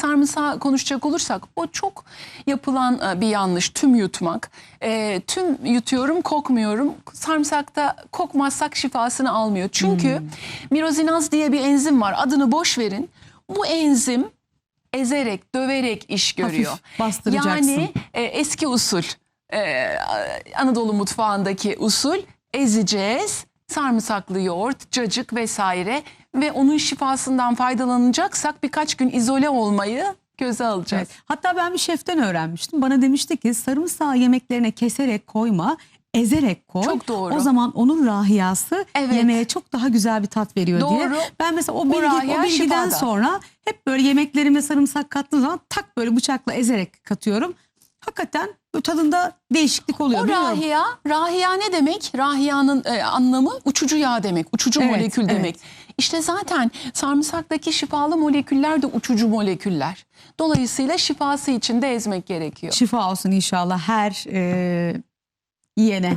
sarımsağı konuşacak olursak o çok yapılan e, bir yanlış. Tüm yutmak. E, tüm yutuyorum kokmuyorum. Sarımsakta kokmazsak şifasını almıyor. Çünkü Hmm. mirozinaz diye bir enzim var. Adını boş verin. Bu enzim ezerek, döverek iş görüyor. Hafif bastıracaksın. Yani e, eski usul e, Anadolu mutfağındaki usul ezeceğiz. Sarımsaklı yoğurt, cacık vesaire ve onun şifasından faydalanacaksak birkaç gün izole olmayı göze alacağız. Evet. Hatta ben bir şeften öğrenmiştim. Bana demişti ki sarımsağı yemeklerine keserek koyma, ezerek koy. Çok doğru. O zaman onun rahiyası Evet. yemeğe çok daha güzel bir tat veriyor diye. Doğru. Ben mesela o, bilgi, rahiya o bilgiden şifada. sonra hep böyle yemeklerime sarımsak kattığım zaman tak böyle bıçakla ezerek katıyorum. Hakikaten böyle tadında değişiklik oluyor. O Bilmiyorum. rahiya, rahiya ne demek? Rahiyanın e, anlamı uçucu yağ demek, uçucu Evet, molekül evet. demek. İşte zaten sarımsaktaki şifalı moleküller de uçucu moleküller. Dolayısıyla şifası için de ezmek gerekiyor. Şifa olsun inşallah her e, yiyene.